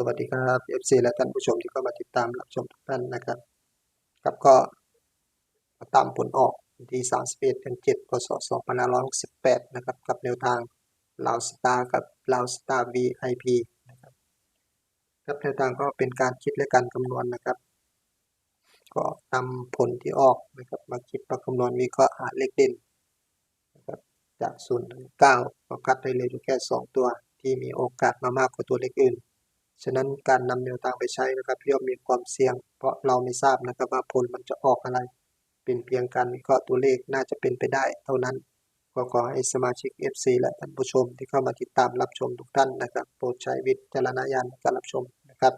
สวัสดีครับ FC และท่านผู้ชมที่เข้ามาติดตามรับชมทุกท่านนะครับครับก็ตามผลออกวันที่ 31 เดือน 7 พศ 2568 นะครับ กับแนวทางลาวสตาร์กับลาวสตาร์ VIP นะครับครับแนวทางก็เป็นการคิดและการคำนวณนะครับ ก็นำผลที่ออกนะครับมาคิดมาคำนวณวิเคราะห์หาเลขเด่นนะครับจาก0ถึง9ก็คัดได้เลยอยู่แค่ 2 ตัวที่มีโอกาสมามากกว่าตัวเลขอื่น ฉะนั้นการนำแนวทางไปใช้นะครับย่อมมีความเสี่ยง เพราะเราไม่ทราบนะครับว่าผลมันจะออกอะไร เป็นเพียงการวิเคราะห์ตัวเลขน่าจะเป็นไปได้ เท่านั้นก็ขอให้สมาชิก FC และท่านผู้ชมที่เข้ามาติดตามรับชมทุกท่านนะครับ โปรดใช้วิจารณญาณในการรับชมนะครับ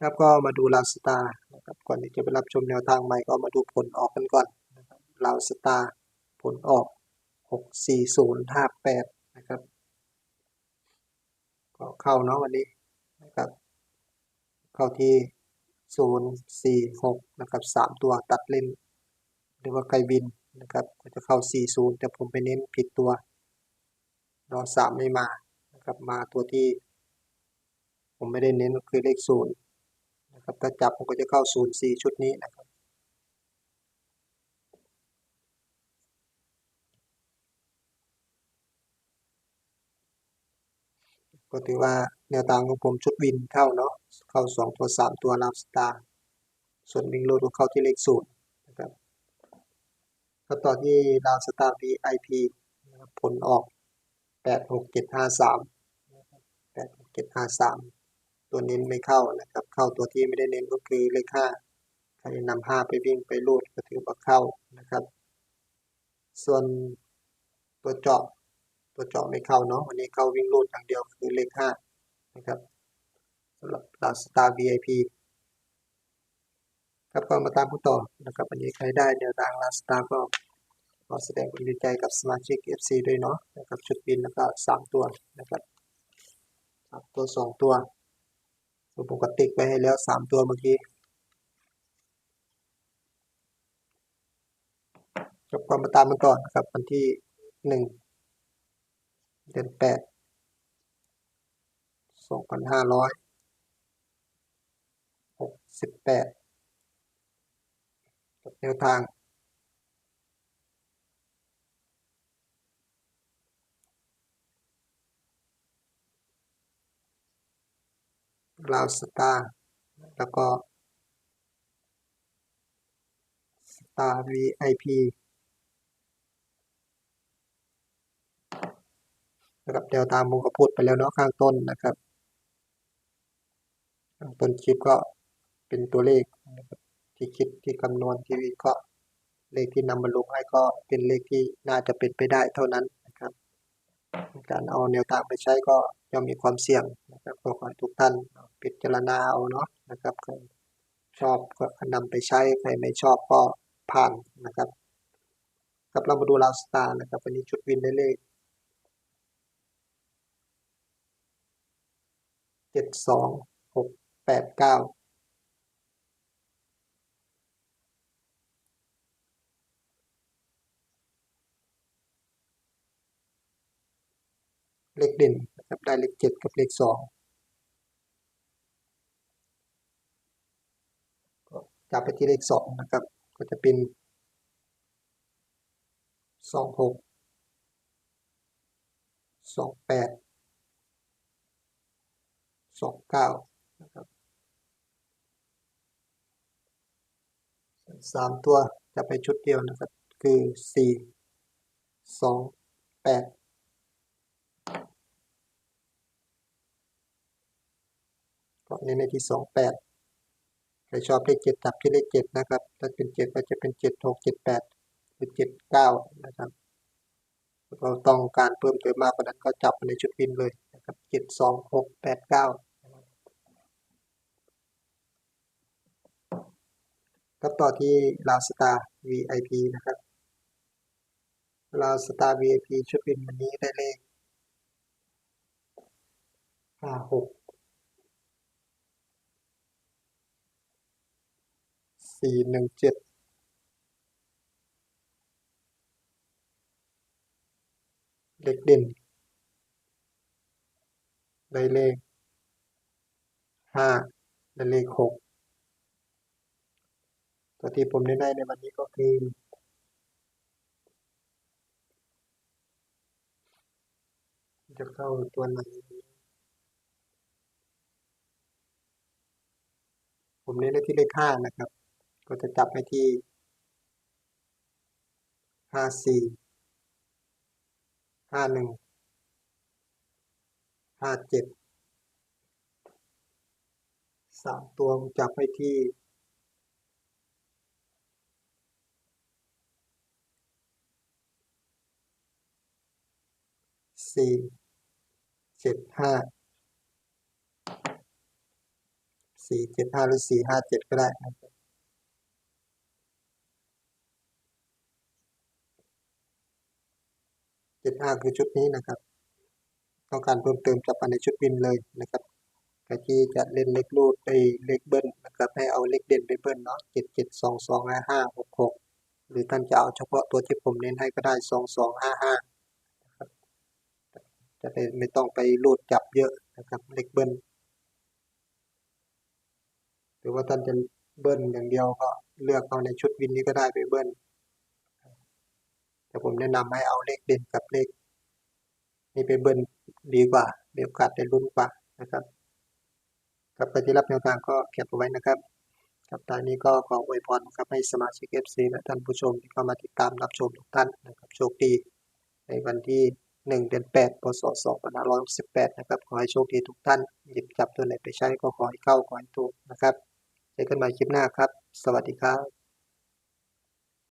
ครับก็มาดูลาวสตาร์นะครับก่อนที่จะไปรับชมแนวทางใหม่ก็มาดูผลออกกันก่อนนะครับลาวสตาร์ผลออก 64058 นะครับก็เข้าเนาะวันนี้ เข้าที่ศูนย์สี่หกนะครับสามตัวตัดเล่นหรือว่าไกลบินนะครับก็จะเข้าสี่ศูนย์แต่ผมไปเน้นผิดตัวรอสามไม่มานะครับมาตัวที่ ผมไม่ได้เน้นก็คือเลขศูนย์นะครับถ้าจับผมก็จะเข้าศูนย์สี่ชุดนี้นะครับ ก็ถือว่าแนวทางของผมชุดวินเข้าเนาะเข้าสองตัวสามตัวลาบสตาร์ส่วนวิ่งโลดก็เข้าที่เลขศูนย์นะครับก็ต่อที่ลาวสตาร์ VIP ผลออกแปดหกเจ็ดห้าสามแปดหกเจ็ดห้าสามตัวเน้นไม่เข้านะครับ เข้าตัวที่ไม่ได้เน้นก็คือเลขห้าใครนำห้าไปวิ่งไปรูดก็ถือว่าเข้านะครับ ส่วนตัวเจาะ ตัวเจาะไม่เข้าเนาะวันนี้เข้าวิ่งรูดอย่างเดียวคือเลขห้านะครับสำหรับลาสตาร์ VIP ครับก็มาตามผู้ต่อนะครับวันนี้ใครได้แนวทางลาสตาร์ก็ขอแสดงความดีใจกับสมาชิก FC ด้วยเนาะนะครับชุดบินแล้วก็สามตัวนะครับสามตัวสองตัวตัวปกติไปให้แล้วสามตัวเมื่อกี้จบความมาตามกันต่อนครับวันที่หนึ่ง เดือนแปดสองพันห้าร้อยหกสิบแปดกับแนวทางลาวสตาร์แล้วก็สตาร์ VIP นะครับแนวทางผมก็พูดไปแล้วเนาะข้างต้นนะครับข้างต้นคลิปก็เป็นตัวเลขที่คิดที่คำนวณที่วิเคราะห์เลขที่นำมาลงให้ก็เป็นเลขที่น่าจะเป็นไปได้เท่านั้นนะครับ การเอาแนวทางไปใช้ก็ย่อมมีความเสี่ยงนะครับก็ขอให้ทุกท่านพิจารณาเอาเนาะนะครับใครชอบก็นำไปใช้ใครไม่ชอบก็ผ่านนะครับครับเรามาดูลาวสตาร์นะครับวันนี้ชุดวินได้เลข เจ็ดสองหกแปดเก้าเลขเด่นนะครับได้เลขเจ็ดกับเลขสองก็จับไปที่เลขสองนะครับ ก็จะเป็นสองหกสองแปด สองเก้านะครับสามตัวจะไปชุดเดียวนะครับ คือสี่สองแปดก็เน้นในที่สองแปดใครชอบเลขเจ็ดจับที่เลขเจ็ดนะครับ ถ้าเป็นเจ็ดก็จะเป็นเจ็ดหกเจ็ดแปดหรือเจ็ดเก้านะครับเราต้องการเพิ่มเติมมากกว่านั้นก็จับในชุดวินเลยนะครับเจ็ดสองหกแปดเก้า ครับต่อที่ลาสตา VIP นะครับลาสตา VIP ชุดวินวันนี้ได้เลขห้าหกสี่หนึ่งเจ็ดเลขเด่นได้เลขห้าและเลขหก ตัวที่ผมได้ในวันนี้ก็คือจะเข้าตัวไหนผมเน้นได้ที่เลขห้านะครับ ก็จะจับไปที่ห้าสี่ห้าหนึ่งห้าเจ็ดสามตัวจับไปที่ สี่เจ็ดห้าสี่เจ็ดห้าหรือสี่ห้าเจ็ดก็ได้เจ็ดห้าคือชุดนี้นะครับ ต้องการเพิ่มเติมจับมาในชุดวินเลยนะครับก็ที่จะเล่นเลขรูดไปเลขเบิ้ลนะครับให้เอาเลขเด่นไปเบิ้ลเนาะเจ็ดเจ็ดสองสองห้าห้าหกหกหรือท่านจะเอาเฉพาะตัวที่ผมเน้นให้ก็ได้สองสองห้าห้า จะได้ไม่ต้องไปรูดจับเยอะนะครับเลขเบิ้ลหรือว่าท่านจะเบิ้ลอย่างเดียวก็เลือกเอาในชุดวินนี้ก็ได้ไปเบิ้ลแต่ผมแนะนำให้เอาเลขเด่นกับเลขนี่ไปเบิ้ลดีกว่ามีโอกาสได้ลุ้นกว่านะครับครับใครที่รับแนวทางก็เก็บเอาไว้นะครับครับตอนนี้ก็ขออวยพรครับให้สมาชิก FC และท่านผู้ชมที่เข้ามาติดตามรับชมทุกท่านนะครับโชคดีในวันที่ 1 เดือน 8 พศ 2568 นะครับ ขอให้โชคดีทุกท่าน หยิบจับตัวไหนไปใช้ก็ขอให้เข้าขอให้ถูกนะครับ เจอกันใหม่คลิปหน้าครับ สวัสดีครับ